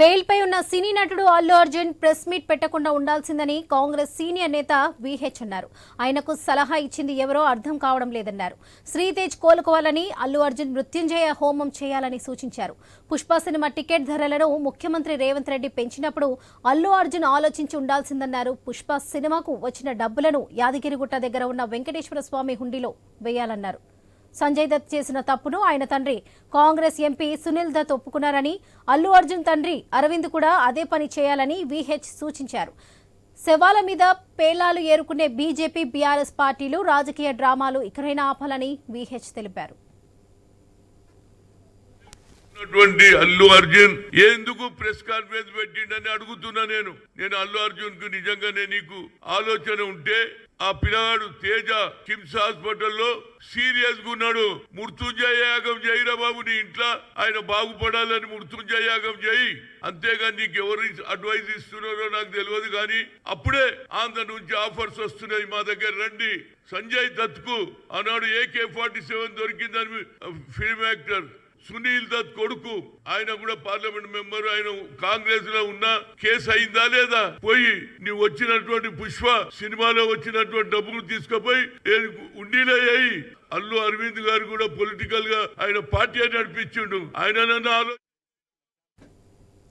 బెయిల్పై ఉన్న సినీ నటుడు అల్లు అర్జున్ ప్రెస్ మీట్ పెట్టకుండా ఉండాల్సిందని కాంగ్రెస్ సీనియర్ నేత విహెచ్ అన్నారు. ఆయనకు సలహా ఇచ్చింది ఎవరో అర్థం కావడం లేదన్నారు. శ్రీతేజ్ కోలుకోవాలని అల్లు అర్జున్ మృత్యుంజయ హోమం చేయాలని సూచించారు. పుష్ప సినిమా టికెట్ ధరలను ముఖ్యమంత్రి రేవంత్ రెడ్డి పెంచినప్పుడు అల్లు అర్జున్ ఆలోచించి ఉండాల్సిందన్నారు. పుష్ప సినిమాకు వచ్చిన డబ్బులను యాదగిరిగుట్ట దగ్గర ఉన్న వెంకటేశ్వర స్వామి హుండీలో వేయాలన్నారు. సంజయ్ దత్ చేసిన తప్పును ఆయన తండ్రి కాంగ్రెస్ ఎంపీ సునీల్ దత్ ఒప్పుకున్నారని అల్లు అర్జున్ తండ్రి అరవింద్ కూడా అదే పని చేయాలని విహెచ్ సూచించారు. శవాల మీద పేలాలు ఏరుకునే బీజేపీ బీఆర్ఎస్ పార్టీలు రాజకీయ డ్రామాలు ఇకరైనా ఆపాలని విహెచ్ తెలిపారు. ఉన్నటువంటి అల్లు అర్జున్. ఎందుకు ప్రెస్ కాన్ఫరెన్స్ పెట్టిండని అడుగుతున్నా నేను. నేను అల్లు అర్జున్కు నిజంగానే నీకు ఆలోచన ఉంటే ఆ పిల్లగాడు తేజ కిమ్స్ హాస్పిటల్లో సీరియస్గా ఉన్నాడు. మృత్యుంజయ యాగం చేయరా బాబు నీ ఇంట్లో? ఆయన బాగుపడాలని మృత్యుంజయ యాగం చేయి. అంతేగాని నీకు ఎవరు అడ్వైజ్ ఇస్తున్నారో నాకు తెలియదు కానీ అప్పుడే ఆంధ్ర నుంచి ఆఫర్స్ వస్తున్నాయి మా దగ్గర రండి. సంజయ్ దత్కు ఆనాడు ఏకే ఫార్టీ సెవెన్ దొరికిందని ఫిల్మ్ యాక్టర్ సునీల్ దత్ కొడుకు. ఆయన కూడా పార్లమెంట్ మెంబర్ ఆయన కాంగ్రెస్లో ఉన్న కేసు అయిందా లేదా? పోయి నీ వచ్చినటువంటి పుష్ప సినిమాలో వచ్చినటువంటి డబ్బులు తీసుకుపోయి ఏది అల్లు అరవింద్ గారు కూడా పొలిటికల్గా ఆయన పార్టీ నడిపించిండు. ఆయన నన్ను ఆలో